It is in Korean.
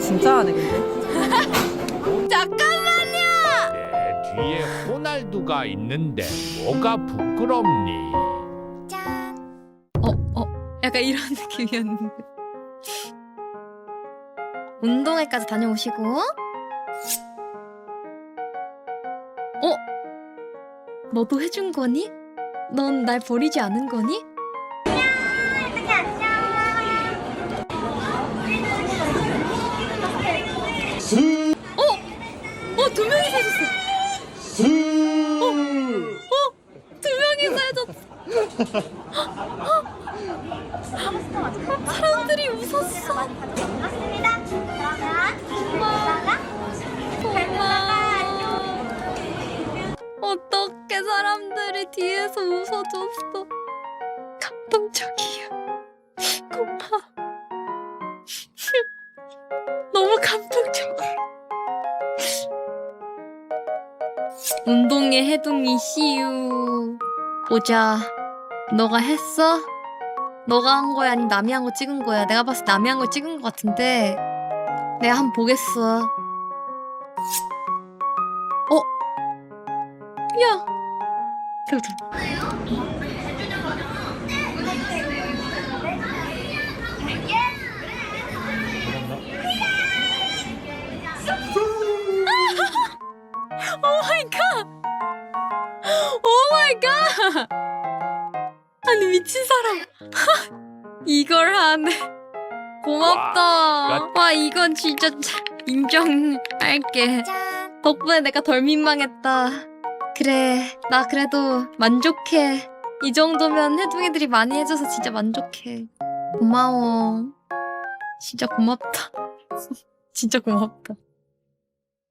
진짜 하네 근데. 잠깐만요. 내 뒤에 호날두가 있는데 뭐가 부끄럽니? 어, 어, 약간 이런 느낌이었는데. 운동회까지 다녀오시고. 어? 너도 해준 거니? 넌 날 버리지 않은 거니? 사람들이 웃었어. 어떻게 사람들이 뒤에서 웃어줬어. 감동적이야. 고마워. 너무 감동적이야. 운동의 해동이 씨유. 보자. 너가 했어? 너가 한 거야 아니면 남이 한 거 찍은 거야? 내가 봤을 때 남이 한 거 찍은 거 같은데 내가 한 번 보겠어. 어? 야. 잠깐. 오 마이 갓. 오 마이 갓. 아니 미친 사람. 이걸 하네. 고맙다. 와, 와, 이건 진짜 참 인정할게. 덕분에 내가 덜 민망했다. 그래, 나 그래도 만족해. 이 정도면 해둥이들이 많이 해줘서 진짜 만족해. 고마워. 진짜 고맙다. 진짜 고맙다.